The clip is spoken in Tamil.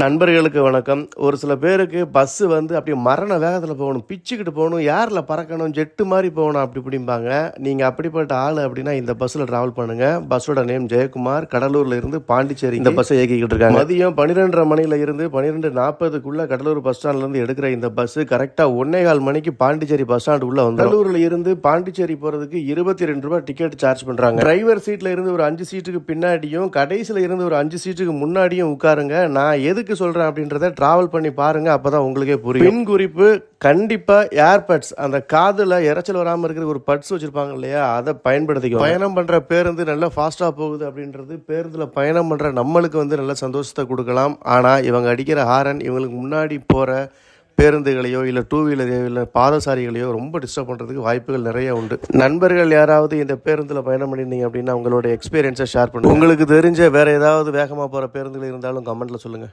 நண்பர்களுக்கு வணக்கம். ஒரு சில பேருக்கு பஸ்ஸு வந்து அப்படியே மரண வேகத்தில் போகணும் பிச்சுக்கிட்டு போகணும் ஏரில் பறக்கணும் ஜெட்டு மாதிரி போகணும் அப்படி இப்படிம்பாங்க. நீங்கள் அப்படிப்பட்ட ஆள் அப்படின்னா இந்த பஸ்ஸில் ட்ராவல் பண்ணுங்கள் பஸ்ஸோட நேம் ஜெயக்குமார். கடலூரில் இருந்து பாண்டிச்சேரி இந்த பஸ்ஸை இயக்கிக்கிட்டு இருக்காங்க. மதியம் பன்னிரெண்டரை மணியில் இருந்து பன்னிரெண்டு நாற்பதுக்குள்ளே கடலூர் பஸ் ஸ்டாண்ட்லேருந்து எடுக்கிற இந்த பஸ்ஸு கரெக்டாக ஒன்னே கால் மணிக்கு பாண்டிச்சேரி பஸ் ஸ்டாண்டு உள்ள வந்து கடலூரில் இருந்து பாண்டிச்சேரி போகிறதுக்கு இருபத்தி ரெண்டு ரூபாய் டிக்கெட் சார்ஜ் பண்ணுறாங்க டிரைவர் சீட்டில் இருந்து ஒரு அஞ்சு சீட்டுக்கு பின்னாடியும் கடைசியில் இருந்து ஒரு அஞ்சு சீட்டுக்கு முன்னாடியும் உட்காருங்க. நான் எதுக்கு சொல்கிறேன் அப்படின்றத ட்ராவல் பண்ணி பாருங்க அப்பதான் உங்களுக்கே புரியும். பின் குறிப்பு கண்டிப்பாக ஏர்பட்ஸ் அந்த காதில் இறைச்சல் வராமல் இருக்கிற ஒரு பட்ஸ் வச்சுருப்பாங்க இல்லையா அதை பயன்படுத்திக்கோ பயணம் பண்ணுற பேருந்து நல்லா ஃபாஸ்ட்டாக போகுது அப்படின்றது பேருந்தில் பயணம் பண்ணுற நம்மளுக்கு வந்து நல்ல சந்தோஷத்தை கொடுக்கலாம். ஆனால் இவங்க அடிக்கிற ஹாரன் இவங்களுக்கு முன்னாடி போகிற பேருந்துகளையோ இல்லை டூ வீலரையோ இல்லை பாதசாரிகளையோ ரொம்ப டிஸ்டர்ப் பண்ணுறதுக்கு வாய்ப்புகள் நிறைய உண்டு. நண்பர்கள் யாராவது இந்த பேருந்தில் பயணம் பண்ணியிருந்தீங்க அப்படின்னா உங்களோட எக்ஸ்பீரியன்ஸை ஷேர் பண்ணுங்க. உங்களுக்கு தெரிஞ்ச வேறு ஏதாவது வேகமாக போகிற பேருந்துகள் இருந்தாலும் கமெண்ட்டில் சொல்லுங்கள்